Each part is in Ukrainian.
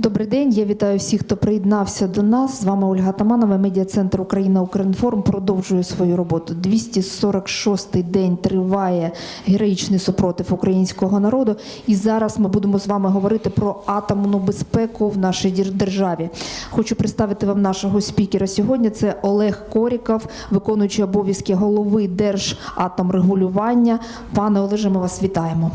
Добрий день. Я вітаю всіх, хто приєднався до нас. З вами Ольга Таманова, медіа-центр Україна Укрінформ продовжує свою роботу. 246-й день триває героїчний супротив українського народу. І зараз ми будемо з вами говорити про атомну безпеку в нашій державі. Хочу представити вам нашого спікера сьогодні. Це Олег Коріков, виконуючий обов'язки голови Держатомрегулювання. Пане Олеже, ми вас вітаємо.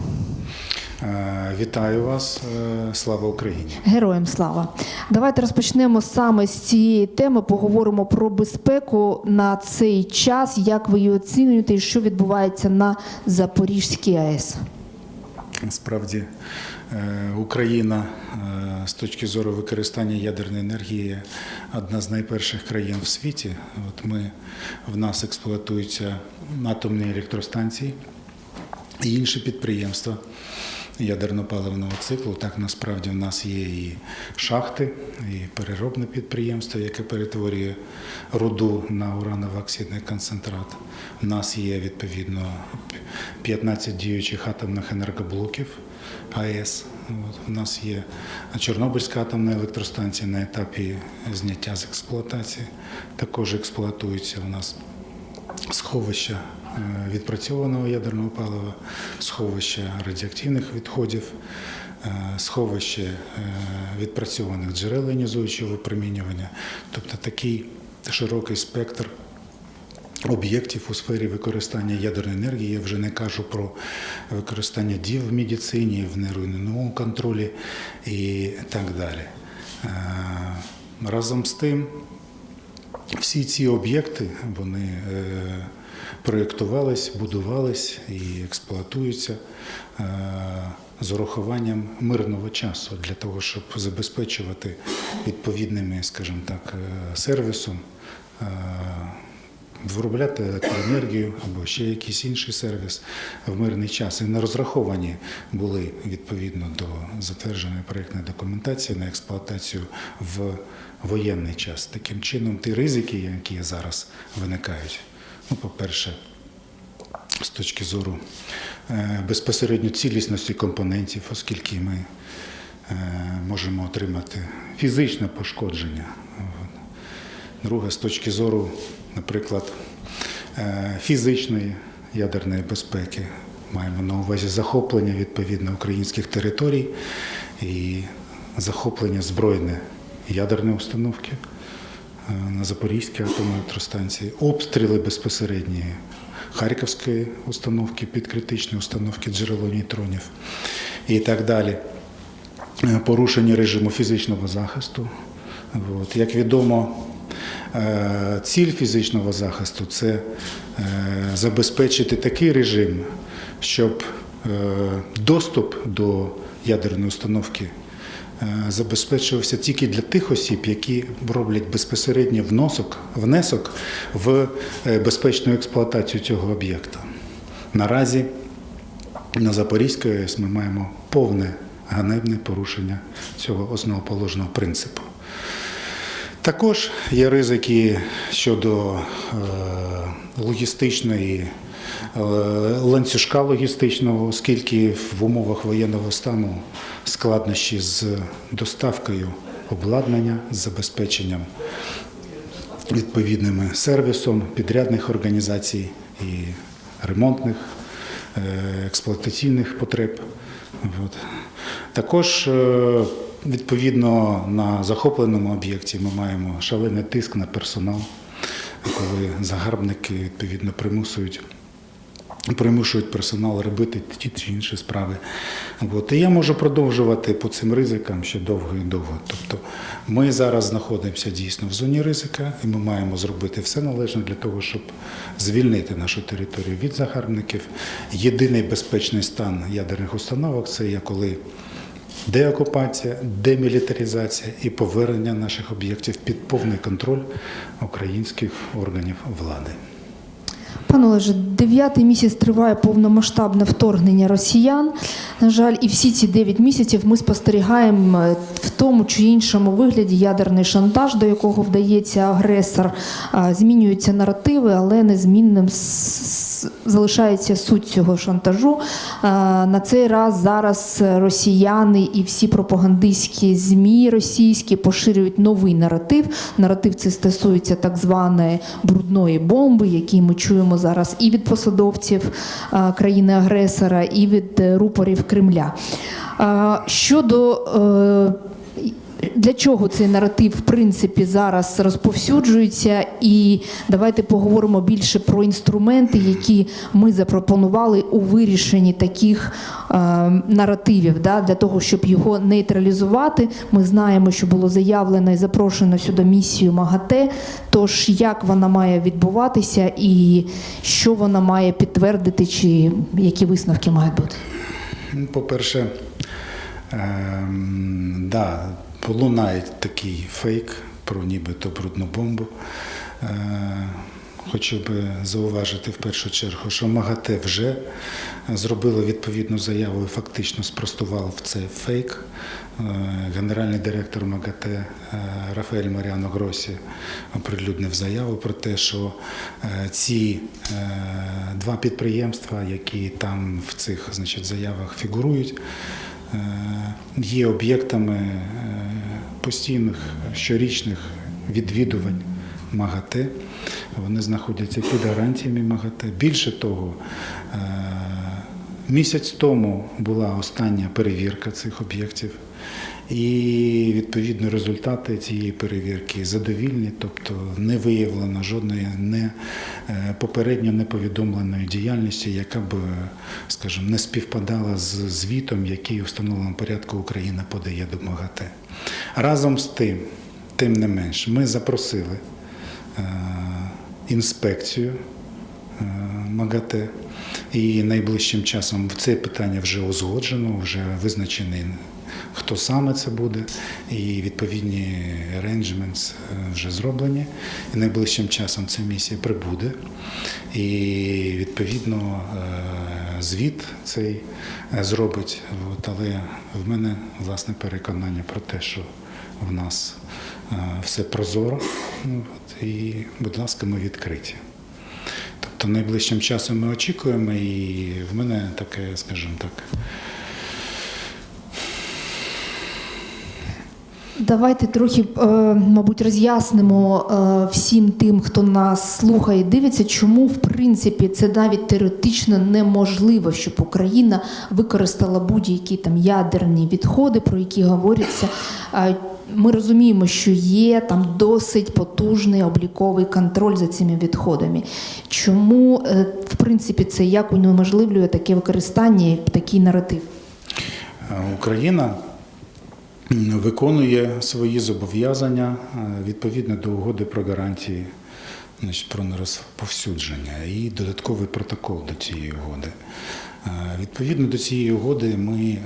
Е, Вітаю вас, е, слава Україні. Героям слава. Давайте розпочнемо саме з цієї теми. Поговоримо про безпеку на цей час. Як ви її оцінюєте і що відбувається на Запорізькій АЕС? Насправді е, Україна з точки зору використання ядерної енергії одна з найперших країн в світі. От ми в нас експлуатуються атомні електростанції і інші підприємства. Ядерно-паливного циклу. Так насправді в нас є і шахти, і переробне підприємство, яке перетворює руду на ураново-оксидний концентрат. У нас є відповідно 15 діючих атомних енергоблоків АЕС. От, у нас є Чорнобильська атомна електростанція на етапі зняття з експлуатації. Також експлуатується у нас сховища відпрацьованого ядерного палива, сховища радіоактивних відходів, е, сховище е, відпрацьованих джерел іонізуючого випромінювання, тобто такий широкий спектр. Об'єктів у сфері використання ядерної енергії я вже не кажу про використання дів в медицині, в нейронному контролі і так далі. Е, Разом з тим, всі ці об'єкти вони е, проєктувались, будувались і експлуатуються е, з урахуванням мирного часу для того, щоб забезпечувати відповідними, скажімо так, е, сервісом. е, Виробляти електроенергію або ще якийсь інший сервіс в мирний час. І не розраховані були відповідно до затвердженої проєктної документації на експлуатацію в воєнний час. Таким чином, ті ризики, які зараз виникають, ну, по-перше, з точки зору е, безпосередньо цілісності компонентів, оскільки ми е, можемо отримати фізичне пошкодження. Друге, з точки зору, наприклад, е, фізичної ядерної безпеки, маємо на увазі захоплення відповідно українських територій і захоплення збройної ядерної установки на Запорізькій атомній електростанції, обстріли безпосередні Харківської установки, підкритичної установки джерело нейтронів і так далі. Е, Порушення режиму фізичного захисту. От. Як відомо, е, ціль фізичного захисту це е, забезпечити такий режим, щоб е, доступ до ядерної установки е, забезпечувався тільки для тих осіб, які роблять безпосередній вносок, внесок в е, безпечну експлуатацію цього об'єкта. Наразі на Запорізькій АЕС ми маємо повне ганебне порушення цього основоположного принципу. Також є ризики щодо е, логістичної е, ланцюжка логістичного, оскільки в умовах воєнного стану складнощі з доставкою обладнання, з забезпеченням відповідними сервісом підрядних організацій і ремонтних, е, експлуатаційних потреб. Також е, відповідно на захопленому об'єкті ми маємо шалений тиск на персонал, коли загарбники відповідно примусують. Примушують персонал робити ті чи інші справи. От. І я можу продовжувати по цим ризикам ще довго і довго. Тобто ми зараз знаходимося дійсно в зоні ризика, і ми маємо зробити все належне для того, щоб звільнити нашу територію від загарбників. Єдиний безпечний стан ядерних установок це є коли деокупація, демілітаризація і повернення наших об'єктів під повний контроль українських органів влади. Пане Олеже, дев'ятий місяць триває повномасштабне вторгнення росіян. На жаль, і всі ці дев'ять місяців ми спостерігаємо е, в тому чи іншому вигляді ядерний шантаж, до якого вдається агресор. Змінюються наративи, але незмінним залишається суть цього шантажу. Е, На цей раз зараз росіяни і всі пропагандистські змі російські поширюють новий наратив. Наратив це стосується так званої брудної бомби, які ми чуємо зараз і від посадовців е, країни-агресора, і від е, рупорів Кремля. Щодо для чого цей наратив в принципі зараз розповсюджується? І давайте поговоримо більше про інструменти, які ми запропонували у вирішенні таких е, наративів, да, для того, щоб його нейтралізувати. Ми знаємо, що було заявлено і запрошено сюди місію МАГАТЕ. Тож як вона має відбуватися, і що вона має підтвердити, чи які висновки мають бути? Ну, По-перше, ем, да, лунає такий фейк про нібито брудну бомбу. Е, Хочу би зауважити в першу чергу, що МАГАТЕ вже зробило відповідну заяву і фактично спростував цей фейк. Е, Генеральний директор МАГАТЕ е, Рафаель Маріано Гросі оприлюднив заяву про те, що ці два підприємства, які там в цих значить, заявах фігурують, є об'єктами е, постійних щорічних відвідувань МАГАТЕ. Вони знаходяться під гарантіями МАГАТЕ. Більше того, е, місяць тому була остання перевірка цих об'єктів. І відповідно результати цієї перевірки задовільні, тобто не виявлено жодної не е, попередньо неповідомленої діяльності, яка б, скажімо, не співпадала з звітом, який у встановленому порядку Україна подає до МАГАТЕ. Разом з тим, тим не менш, ми запросили е, інспекцію е, МАГАТЕ. І найближчим часом це питання вже узгоджено, вже визначений, хто саме це буде, і відповідні arrangements е, вже зроблені. І найближчим часом ця місія прибуде. І відповідно е, звіт цей е, зробить. От, але в мене власне переконання про те, що в нас все прозоро. От, І, будь ласка, ми відкриті. Тобто найближчим часом ми очікуємо, і в мене таке, скажімо так, Давайте трохи, е, мабуть, роз'яснимо е, всім тим, хто нас слухає, і дивиться, чому в принципі це навіть теоретично неможливо, щоб Україна використала будь-які там ядерні відходи, про які говориться. Е, Ми розуміємо, що є там досить потужний обліковий контроль за цими відходами. Чому в принципі це як унеможливлює таке використання, такий наратив? Україна виконує свої зобов'язання е, відповідно до угоди про гарантії значить, про нерозповсюдження і додатковий протокол до цієї угоди. Е, Відповідно до цієї угоди ми е,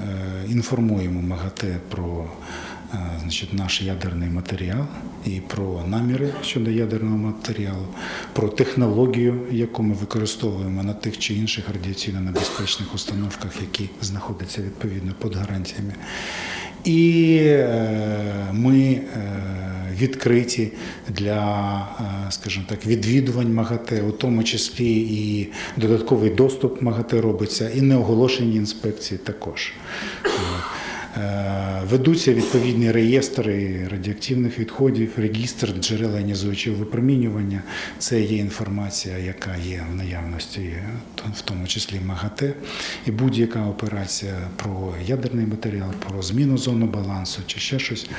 інформуємо МАГАТЕ про значить, наш ядерний матеріал і про наміри щодо ядерного матеріалу, про технологію, яку ми використовуємо на тих чи інших радіаційно небезпечних установках, які знаходяться відповідно під гарантіями. І е, ми е, відкриті для, е, скажімо так, відвідувань МАГАТЕ, у тому числі і додатковий доступ МАГАТЕ робиться, і неоголошені інспекції також. Е, Ведуться відповідні реєстри радіоактивних відходів, регістр джерел іонізуючого випромінювання. Це є інформація, яка є в наявності, в тому числі МАГАТЕ. І будь-яка операція про ядерний матеріал, про зміну зону балансу чи ще щось,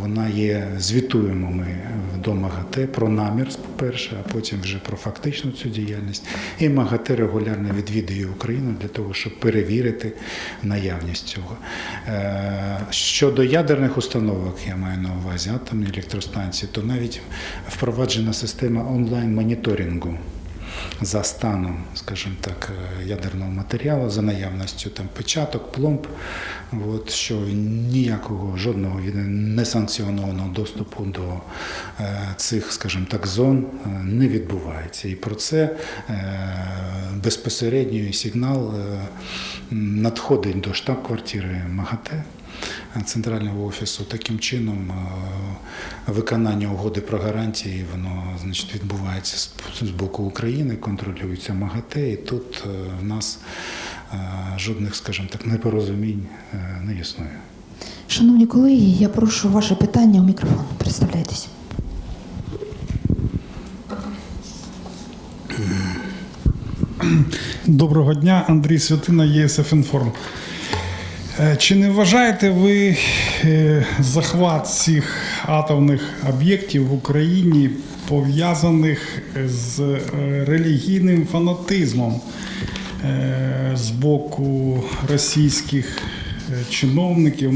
вона є, звітуємо ми до МАГАТЕ про намір, по-перше, а потім вже про фактичну цю діяльність. І МАГАТЕ регулярно відвідує Україну для того, щоб перевірити наявність цього. Щодо ядерних установок, я маю на увазі атомні електростанції, то навіть впроваджена система онлайн-моніторингу за станом, скажімо так, е, ядерного матеріалу, за наявністю там печаток, пломб, от, що ніякого жодного несанкціонованого доступу до е, цих, скажімо так, зон е, не відбувається. І про це безпосередньо сигнал надходить до штаб-квартири МАГАТЕ. Центрального офісу. Таким чином, е, виконання угоди про гарантії воно значить, відбувається з- боку України, контролюється МАГАТЕ, і тут е, в нас е, жодних, скажімо так, непорозумінь не існує. Шановні колеги, я прошу ваше питання у мікрофон. Представляйтесь. Доброго дня, Андрій Святина, ЄСФ Інформ. Е, Чи не вважаєте ви е, захват цих атомних об'єктів в Україні пов'язаних з е, релігійним фанатизмом з боку російських чиновників,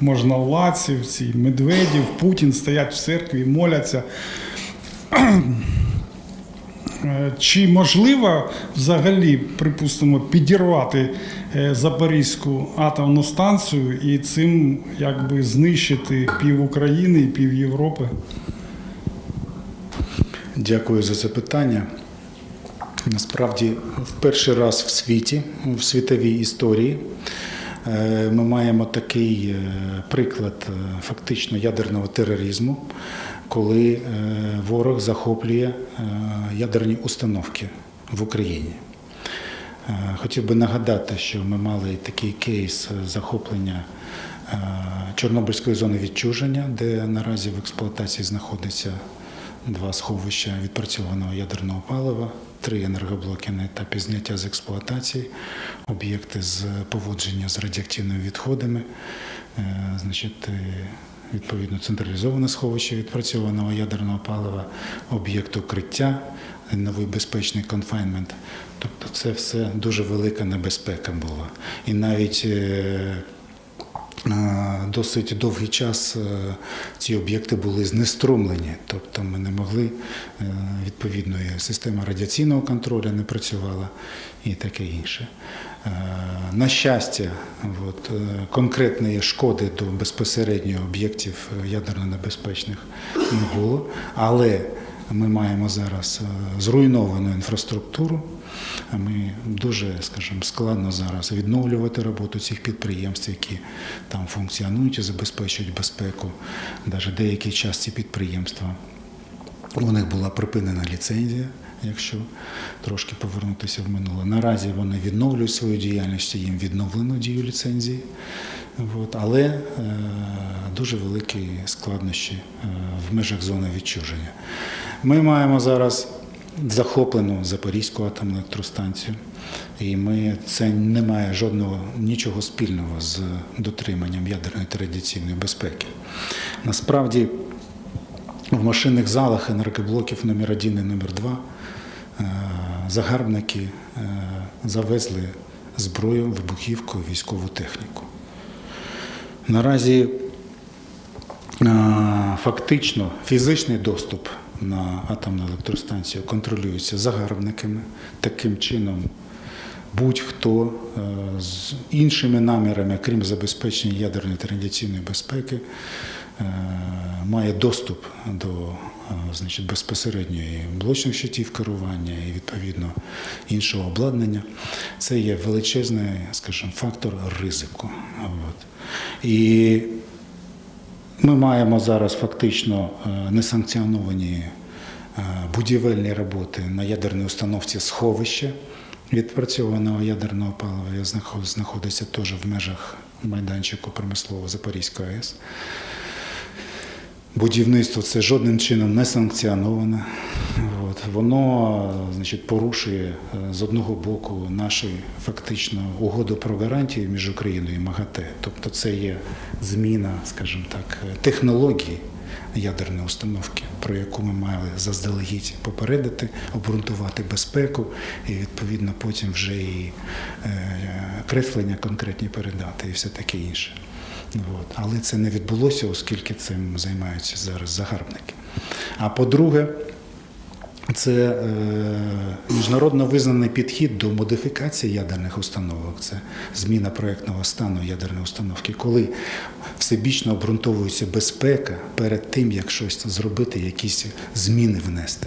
можновладців, ці Медведів, Путін стоять в церкві, моляться? Е, Чи можливо взагалі, припустимо, підірвати е, Запорізьку атомну станцію і цим якби знищити пів України і пів Європи? Дякую за це питання. Насправді, в перший раз в світі, в світовій історії, е, ми маємо такий приклад фактично ядерного тероризму, коли е, ворог захоплює е, ядерні установки в Україні. Е, Хотів би нагадати, що ми мали такий кейс захоплення Чорнобильської зони відчуження, де наразі в експлуатації знаходиться два сховища відпрацьованого ядерного палива, три енергоблоки на етапі зняття з експлуатації, об'єкти з поводження з радіоактивними відходами, значить, відповідно централізоване сховище відпрацьованого ядерного палива, об'єкт укриття, новий безпечний конфайнмент. Тобто це все дуже велика небезпека була. І навіть е, е, досить довгий час е, ці об'єкти були знеструмлені, тобто ми не могли, відповідно, система радіаційного контролю не працювала і таке інше. Е, На щастя, от, е, конкретної шкоди до безпосередньо об'єктів е, ядерно небезпечних не було, але ми маємо зараз зруйновану інфраструктуру. Ми дуже, скажімо, складно зараз відновлювати роботу цих підприємств, які там функціонують і забезпечують безпеку. Навіть деякий час ці підприємства у них була припинена ліцензія, якщо трошки повернутися в минуле. Наразі вони відновлюють свою діяльність, їм відновлено дію ліцензії. Але е, дуже великі складнощі е, в межах зони відчуження. Ми маємо зараз захоплену Запорізьку атомну електростанцію, і ми це не має жодного нічого спільного з дотриманням ядерної традиційної безпеки. Насправді в машинних залах енергоблоків номер 1 і номер 2 е, загарбники е, завезли зброю, вибухівку, військову техніку. Наразі е, фактично фізичний доступ на атомну електростанцію контролюється загарбниками. Таким чином, будь-хто з іншими намірами, крім забезпечення ядерної та радіаційної безпеки, має доступ до е, значить, безпосередньої блочних щитів керування і відповідно іншого обладнання. Це є величезний, скажімо, фактор ризику. От. І ми маємо зараз фактично е, несанкціоновані е, будівельні роботи на ядерній установці сховища відпрацьованого ядерного палива. Я знаходиться теж в межах майданчику промислового Запорізької АЕС. Будівництво це жодним чином не санкціоноване. От. Воно значить, порушує е, з одного боку нашу фактично угоду про гарантії між Україною і МАГАТЕ. Тобто це є зміна, скажімо так, е, технології ядерної установки, про яку ми мали заздалегідь попередити, обґрунтувати безпеку і відповідно потім вже і е, креслення конкретні передати і все таке інше. От. Але це не відбулося, оскільки цим займаються зараз загарбники. А по-друге, це е, міжнародно визнаний підхід до модифікації ядерних установок. Це зміна проєктного стану ядерної установки, коли всебічно обґрунтовується безпека перед тим, як щось зробити, якісь зміни внести.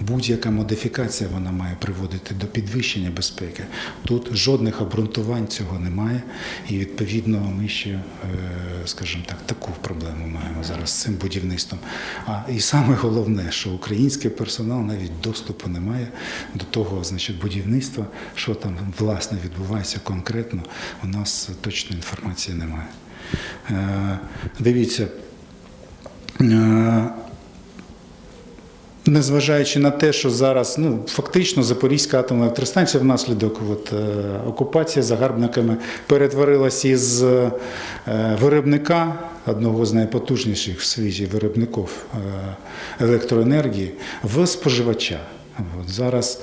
Будь-яка модифікація вона має приводити до підвищення безпеки. Тут жодних обґрунтувань цього немає, і відповідно ми ще, е, скажімо так, таку проблему маємо зараз з цим будівництвом. А і саме головне, що український персонал навіть доступу немає до того, значить, будівництва, що там власне відбувається конкретно. У нас точної інформації немає. Е, Дивіться. Незважаючи на те, що зараз ну, фактично Запорізька атомна електростанція внаслідок от, е, окупації загарбниками перетворилася із е, виробника, одного з найпотужніших в світі виробників е, електроенергії, в споживача. От, зараз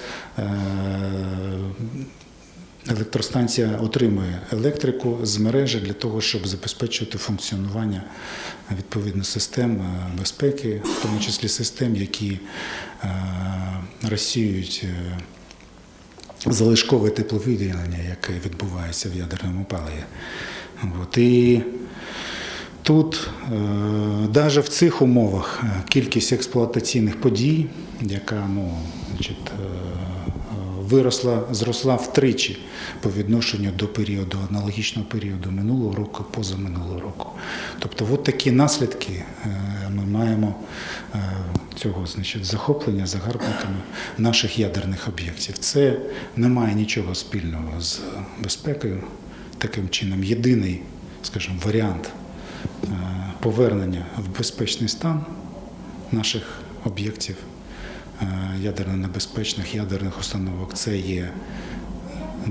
електростанція отримує електрику з мережі для того, щоб забезпечувати функціонування відповідно систем е, безпеки, в тому числі систем, які е, розсіюють е, залишкове тепловиділення, яке відбувається в ядерному паливі. От. І Тут, навіть в цих умовах, кількість експлуатаційних подій, яка ну, значить, виросла, зросла втричі по відношенню до періоду, аналогічного періоду минулого року, позаминулого року. Тобто, от такі наслідки е, ми маємо е, цього значить, захоплення загарбниками наших ядерних об'єктів. Це не має нічого спільного з безпекою. Таким чином, єдиний, скажімо, варіант е, повернення в безпечний стан наших об'єктів ядерно небезпечних ядерних установок це є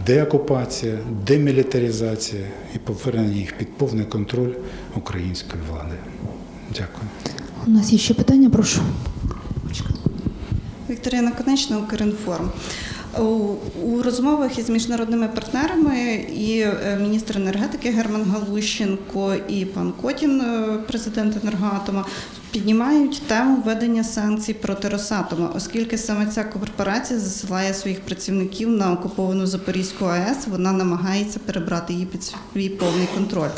деокупація, демілітаризація і повернення їх під повний контроль української влади. Дякую. У нас є ще питання, прошу. Вікторія Наконечна, Укрінформ. У- У розмовах із міжнародними партнерами і е, міністр енергетики Герман Галущенко і пан Котін, е, президент енергоатома, піднімають тему введення санкцій проти Росатома, оскільки саме ця корпорація засилає своїх працівників на окуповану Запорізьку АЕС, вона намагається перебрати її під свій повний контроль.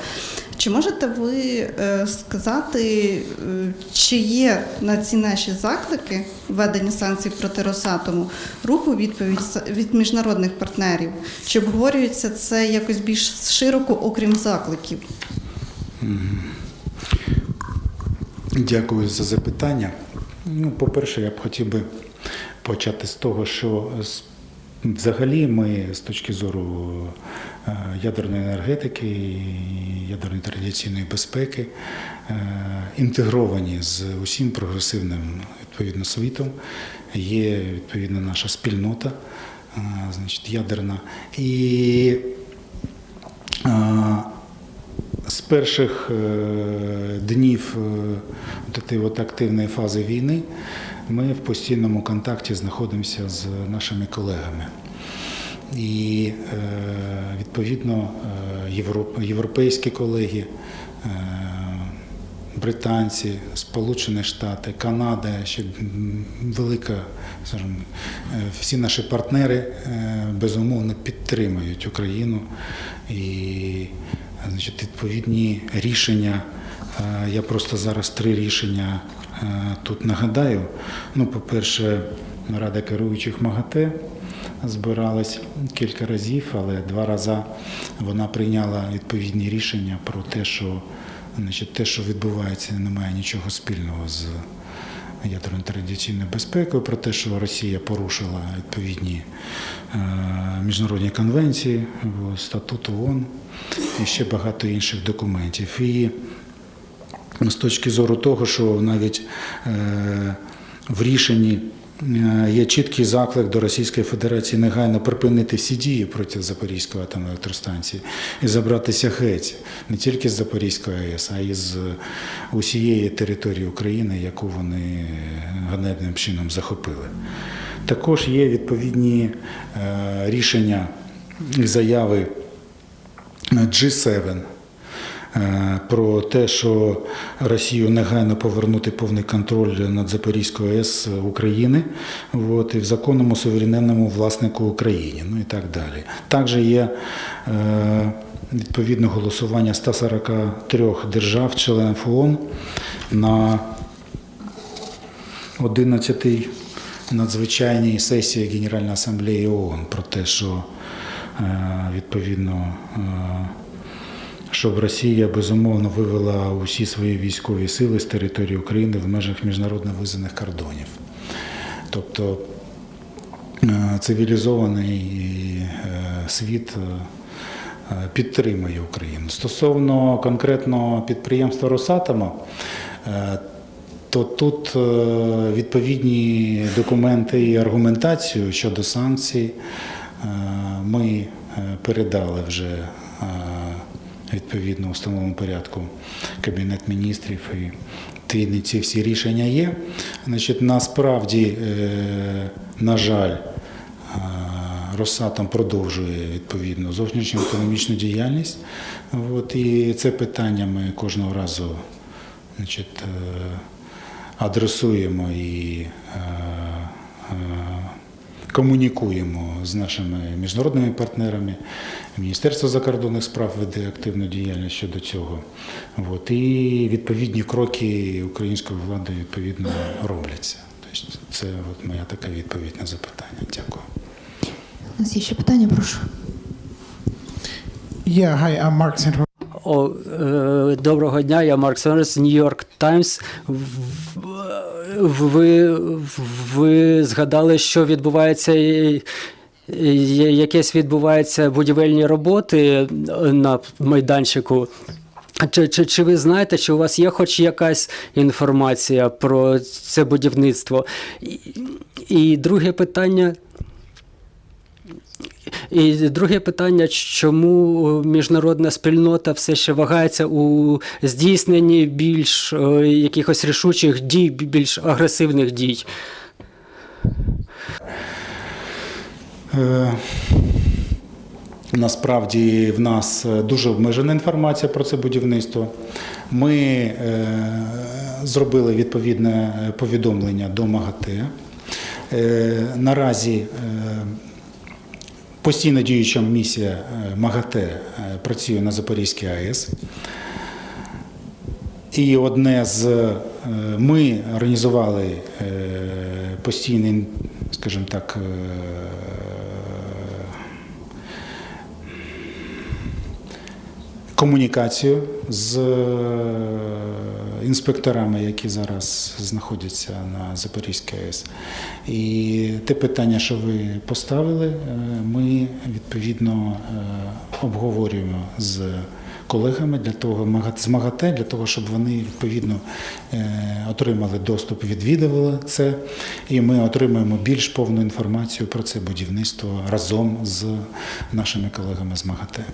Чи можете ви е, сказати, е, чи є на ці наші заклики введення санкцій проти Росатому руху відповідь від міжнародних партнерів? Чи обговорюється це якось більш широко, окрім закликів? Дякую за запитання. Ну, по-перше, я б хотів би почати з того, що взагалі ми з точки зору е, ядерної енергетики і ядерної традиційної безпеки е, інтегровані з усім прогресивним відповідно світом. Є відповідно наша спільнота, е, значить, ядерна. І з перших е, днів е, активної фази війни ми в постійному контакті знаходимося з нашими колегами. І е, відповідно європейські колеги, британці, Сполучені Штати, Канада, ще велика, скажімо, всі наші партнери безумовно підтримують Україну і значить, відповідні рішення. е, Я просто зараз три рішення е, тут нагадаю. Ну, по-перше, Рада керуючих МАГАТЕ збиралась кілька разів, але два рази вона прийняла відповідні рішення про те, що значить, те, що відбувається, не має нічого спільного з ядерною традиційною безпекою, про те, що Росія порушила відповідні е, міжнародні конвенції, статут ООН і ще багато інших документів. І з точки зору того, що навіть е, в рішенні є чіткий заклик до Російської Федерації негайно припинити всі дії проти Запорізької атомної електростанції і забратися геть не тільки з Запорізької АЕС, а й з усієї території України, яку вони ганебним чином захопили. Також є відповідні е, рішення і заяви G7 е, про те, що Росію негайно повернути повний контроль над Запорізькою АЕС України, от, і в законному суверенному власнику Україні, ну і так далі. Також є е, відповідно голосування 143 держав-членів ООН на 11-й надзвичайній сесії Генеральної асамблеї ООН про те, що е, відповідно, е, щоб Росія безумовно вивела усі свої військові сили з території України в межах міжнародно визнаних кордонів. Тобто е, цивілізований е, світ е, підтримує Україну. Стосовно конкретно підприємства Росатома, то тут відповідні документи і аргументацію щодо санкцій ми передали вже відповідно у встановленому порядку Кабінет міністрів і ті, ці всі рішення є. Значить, насправді, е, на жаль, е, Росатом продовжує відповідно зовнішню економічну діяльність. От, і це питання ми кожного разу значить, е, адресуємо і комунікуємо з нашими міжнародними партнерами. Міністерство закордонних справ веде активну діяльність щодо цього. От, і відповідні кроки української влади відповідно робляться. Тобто це от моя така відповідь на запитання. Дякую. У нас є ще питання, прошу. Yeah, hi, I'm Mark Sandro. О, е, доброго дня, я Марк Сенерс, Нью-Йорк Таймс. Ви, ви згадали, що відбувається. Якесь відбуваються будівельні роботи на майданчику. Чи, чи, чи ви знаєте, чи у вас є хоч якась інформація про це будівництво? І, і друге питання. І друге питання, чому міжнародна спільнота все ще вагається у здійсненні більш е, якихось рішучих дій, більш агресивних дій? Е, Насправді в нас дуже обмежена інформація про це будівництво. Ми е, зробили відповідне повідомлення до МАГАТЕ. Наразі постійно діюча місія е, МАГАТЕ е, працює на Запорізькій АЕС. І одне з е, ми організували постійний, скажімо так, комунікацію з інспекторами, які зараз знаходяться на Запорізькій АЕС. І те питання, що ви поставили, е, ми відповідно е, обговорюємо з колегами для того, з МАГАТЕ, для того, щоб вони відповідно е, отримали доступ, відвідували це, і ми отримуємо більш повну інформацію про це будівництво разом з нашими колегами з МАГАТЕ.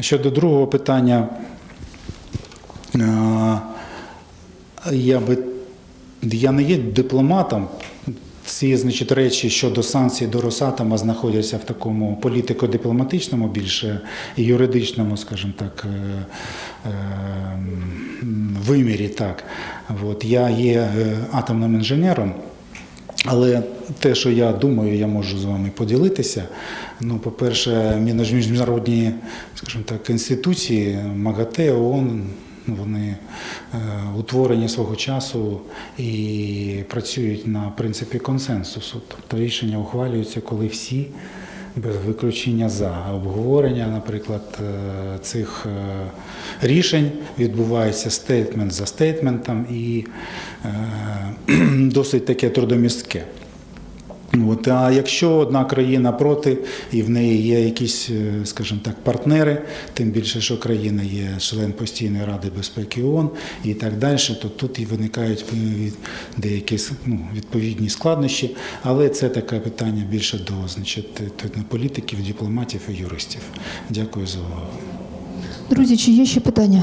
Щодо другого питання, я би я не є дипломатом. Ці значить, речі щодо санкцій до Росатома знаходяться в такому політико-дипломатичному, більше юридичному, скажімо так, е, е, вимірі. Так. От, я є е, атомним інженером. Але те, що я думаю, я можу з вами поділитися. Ну, по-перше, між- міжнародні, скажімо так, інституції, МАГАТЕ, ООН, вони е, утворені свого часу і працюють на принципі консенсусу. Тобто рішення ухвалюються, коли всі без виключення за обговорення, наприклад, е, цих е, рішень відбувається стейтмент за стейтментом і досить таке трудомістке. От, а якщо одна країна проти і в неї є якісь, е, скажімо так, партнери, тим більше, що країна є член постійної ради безпеки ООН і так далі, то тут і виникають е, деякі ну, відповідні складнощі, але це таке питання більше до значить, політиків, дипломатів і юристів. Дякую за увагу. Друзі, чи є ще питання?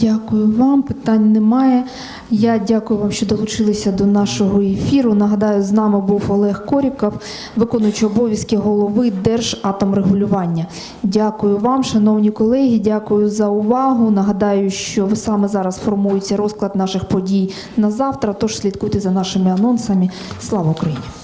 Дякую вам. Питань немає. Я дякую вам, що долучилися до нашого ефіру. Нагадаю, з нами був Олег Коріков, виконуючий обов'язки голови Держатомрегулювання. Дякую вам, шановні колеги. Дякую за увагу. Нагадаю, що саме зараз формується розклад наших подій на завтра. Тож слідкуйте за нашими анонсами. Слава Україні!